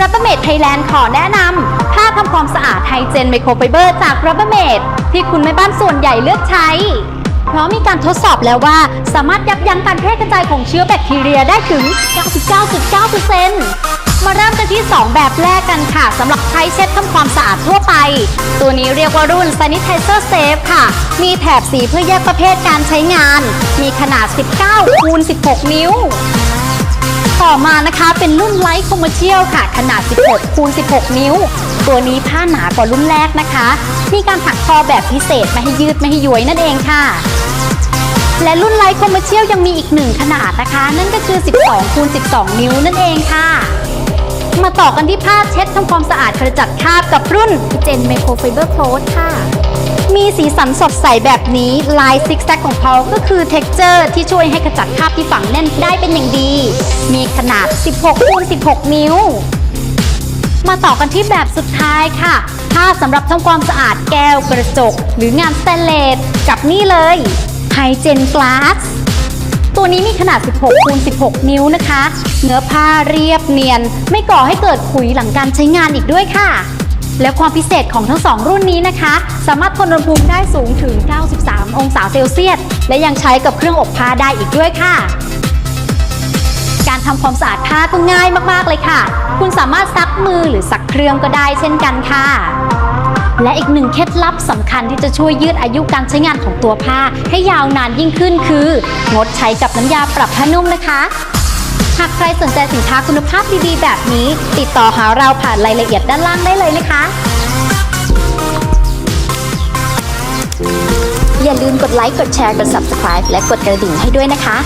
รับเบ r เมดไทยแลนด์ขอแนะนำผ้าทำความสะอาดไฮเจนไมโครไฟเบอร์จากรับเบ r เมดที่คุณแม่บ้านส่วนใหญ่เลือกใช้ เพราะมีการทดสอบแล้วว่า สามารถยับยั้งการแพร่กระจายของเชื้อแบคทีเรียได้ถึง 99.9%มาเริ่มกันที่ 2 แบบแรกกันค่ะสำหรับใช้เช็ดทำความสะอาดทั่วไป ตัวนี้เรียกว่ารุ่น Sanitizer Safe ค่ะ มีแถบสีเพื่อแยกประเภทการใช้งาน มีขนาด 19คูณ16 นิ้ว ต่อมานะคะเป็นรุ่นไลท์คอมเมอร์เชียลค่ะ ขนาด 16คูณ16 นิ้ว ตัวนี้ผ้าหนากว่ารุ่นแรกนะคะ มีการถักทอแบบพิเศษไม่ให้ยืดไม่ให้ย้วยนั่นเองค่ะ และรุ่นไลท์คอมเมอร์เชียลยังมีอีกหนึ่งขนาดนะคะ นั่นก็คือ 12คูณ12 นิ้วนั่นเองค่ะ อกันที่ผ้าเช็ดทำความสะอาดกระจัดคราบกับรุ่นเจนไมโครไฟเบอร์โคลธค่ะ มีสีสันสดใสแบบนี้ลายซิกแซกของเขาก็คือเท็กเจอร์ที่ช่วยให้ขจัดคราบที่ฝังแน่นได้เป็นอย่างดี มีขนาด 16คูณ16 นิ้ว มาต่อกันที่แบบสุดท้ายค่ะผ้าสำหรับทำความสะอาดแก้วกระจก หรืองานสแตนเลสกับนี่เลยไฮเจนกลาส ตัวนี้มีขนาด 16คูณ16 นิ้วนะคะ เนื้อผ้าเรียบเนียน ไม่ก่อให้เกิดขุยหลังการใช้งานอีกด้วยค่ะ และความพิเศษของทั้งสองรุ่นนี้นะคะ สามารถทนอุณหภูมิได้สูงถึง 93 องศาเซลเซียส และยังใช้กับเครื่องอบผ้าได้อีกด้วยค่ะ การทำความสะอาดผ้าก็ง่ายมากๆเลยค่ะ คุณสามารถซักมือหรือซักเครื่องก็ได้เช่นกันค่ะ และอีกหนึ่งเคล็ดลับสำคัญที่จะช่วยยืดอายุการใช้งานของตัวผ้า ให้ยาวนานยิ่งขึ้นคือ งดใช้กับน้ำยาปรับผ้านุ่มนะคะหากใครสนใจสินค้าคุณภาพดีๆ แบบนี้ ติดต่อหาเราผ่านรายละเอียดด้านล่างได้เลยนะคะ อย่าลืมกดไลค์ กดแชร์ กด subscribe และกดกระดิ่งให้ด้วยนะคะ